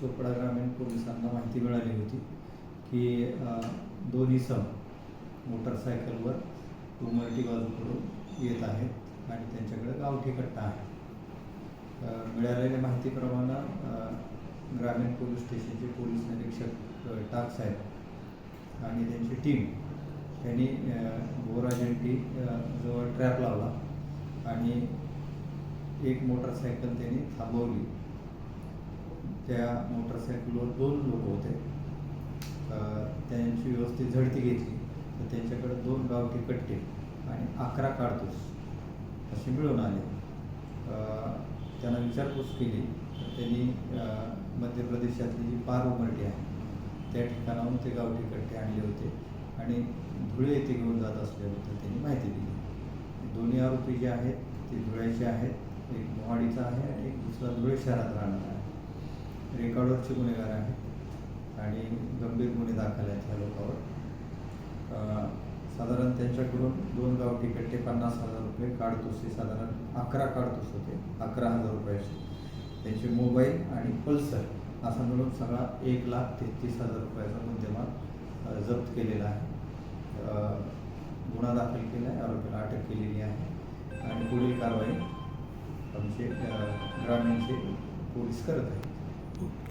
चोपडा ग्रामीण पोलिसांना माहिती मिळाली होती की दोन्ही दोन इसम मोटरसायकलवर उमरटी बाजूकडून येत आहेत आणि त्यांच्याकडे गावठी कट्टा आहे. मिळालेल्या माहितीप्रमाणे ग्रामीण पोलीस स्टेशनचे पोलीस निरीक्षक टाक साहेब आणि त्यांची टीम त्यांनी अ, बोराजेंटी जवळ ट्रॅप लावला आणि एक मोटरसायकल त्यांनी थांबवली. त्या मोटरसायकलवर दोन लोक होते. त्यांची व्यवस्थित झडती घेतली. तर त्यांच्याकडे दोन गावठी कट्टे आणि अकरा काढतोस असे मिळून आले. त्यांना विचारपूस केली. तर त्यांनी मध्य प्रदेशातली जी पार उमरटी आहे त्या ठिकाणाहून ते गावठी कट्टे आणले होते आणि धुळे येथे घेऊन जात असल्याबद्दल त्यांनी माहिती दिली. दोन्ही आरोपी जे आहेत ते धुळ्याचे आहेत एक मोहाडीचा आहे आणि एक दुसरा धुळे शहरात राहणार आहे. रेकॉर्डवरचे गुन्हेगार आहेत आणि गंभीर गुन्हे दाखल आहेत ह्या लोकांवर. साधारण त्यांच्याकडून दोन गावठी ते पन्नास हजार रुपये काढतोस साधारण अकरा काढतोस होते अकरा हजार रुपयाचे त्यांचे मोबाईल आणि पल्सर असा मिळून सगळा एक लाख तेहतीस हजार रुपयाचा मुद्देमाल जप्त केलेला आहे. गुन्हा दाखल केला आहे आरोपीला अटक केलेली आहे आणि पुढील कारवाई आमचे ग्रामीणचे पोलीस करत आहेत. people.